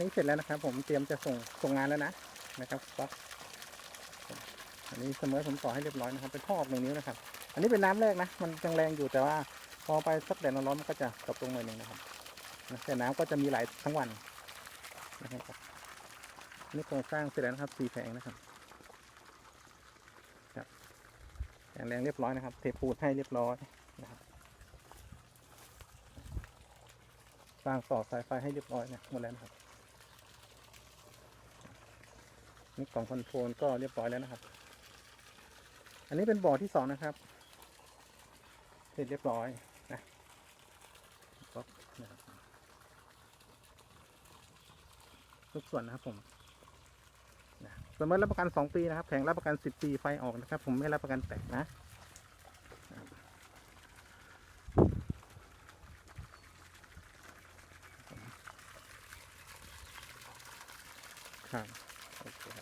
นี้เสร็จแล้วนะครับ ผมเตรียมจะส่งส่งงานแล้วนะนะครับก็อกอันนี้เสมอผมต่อให้เรียบร้อยนะครับ เป็นท่อออกหนึ่งนิ้วนะครับ อันนี้เป็นน้ำแรกนะ มันยังแรงอยู่แต่ว่าพอไปสักแดดร้อนมันก็จะตกลงหน่อยหนึ่งนะครับนะแต่น้ำก็จะมีไหลทั้งวันนะครับอันนี่โครงสร้างเสร็จแล้วนะครับสี่แผงนะครับครับแข็งแรงเรียบร้อยนะครับ เทปูนให้เรียบร้อยนะครับสร้างต่อสายไฟให้เรียบร้อยนะหมดแล้วนะครับ นี่กล่องคอนโทรลก็เรียบร้อยแล้วนะครับ อันนี้เป็นบ่อที่สองนะครับ เสร็จเรียบร้อยนะก็นะครับทุกส่วนนะครับผมนะสมมติรับประกันสองปีนะครับ แข่งรับประกันสิบปีไฟออกนะครับ ผมไม่รับประกันแตกนะครับ ಓಕೆ